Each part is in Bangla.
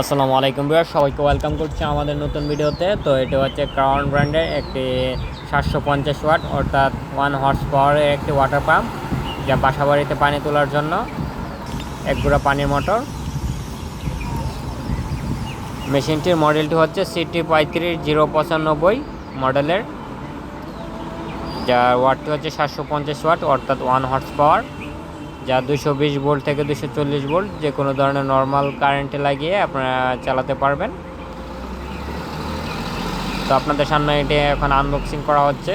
আসসালামু আলাইকুম বিয়ার সবাইকে ওয়েলকাম করছি আমাদের নতুন ভিডিওতে। তো এটা হচ্ছে ক্রাউন ব্র্যান্ডের একটি সাতশো পঞ্চাশ ওয়াট অর্থাৎ ওয়ান হর্স পাওয়ারের একটি ওয়াটার পাম্প যা বাসাবাড়িতে পানি তোলার জন্য এক গুঁড়া পানির মোটর মেশিনটির মডেলটি হচ্ছে সিটি পঁয়ত্রিশ, জিরো পঁচানব্বই মডেলের যার ওয়াটটি হচ্ছে সাতশো পঞ্চাশ ওয়াট অর্থাৎ ওয়ান হর্স পাওয়ার যা দুশো বিশ ভোল্ট থেকে দুশো চল্লিশ ভোল্ট, যে কোনো ধরনের নর্মাল কারেন্টে লাগিয়ে আপনারা চালাতে পারবেন। তো আপনাদের সামনে এটি এখন আনবক্সিং করা হচ্ছে।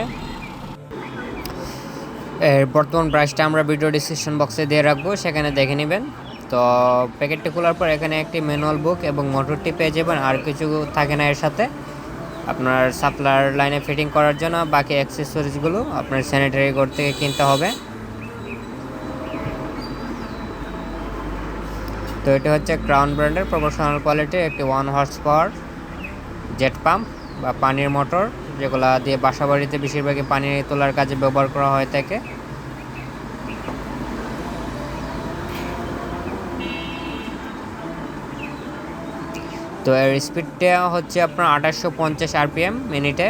এর বর্তমান প্রাইসটা আমরা ভিডিও ডিসক্রিপশন বক্সে দিয়ে রাখব, সেখানে দেখে নেবেন। তো প্যাকেটটি খোলার পর এখানে একটি ম্যানুয়াল বুক এবং মোটরটি পেয়ে যাবেন, আর কিছু থাকে না এর সাথে। আপনার সাপ্লার লাইনে ফিটিং করার জন্য বাকি অ্যাক্সেসরিজগুলো আপনার স্যানিটারি কোড থেকে কিনতে হবে। তো এটা হচ্ছে ক্রাউন ব্র্যান্ডের প্রফেশনাল কোয়ালিটির একটি one horse power jet pump বা পানির মোটর যেগুলো দিয়ে বাসা বাড়িতে বেশিরভাগই পানি তোলার কাজে ব্যবহার করা হয়ে থাকে। তো এর স্পিডটা হচ্ছে আপনার আঠাশশো পঞ্চাশ আরপিএম মিনিটে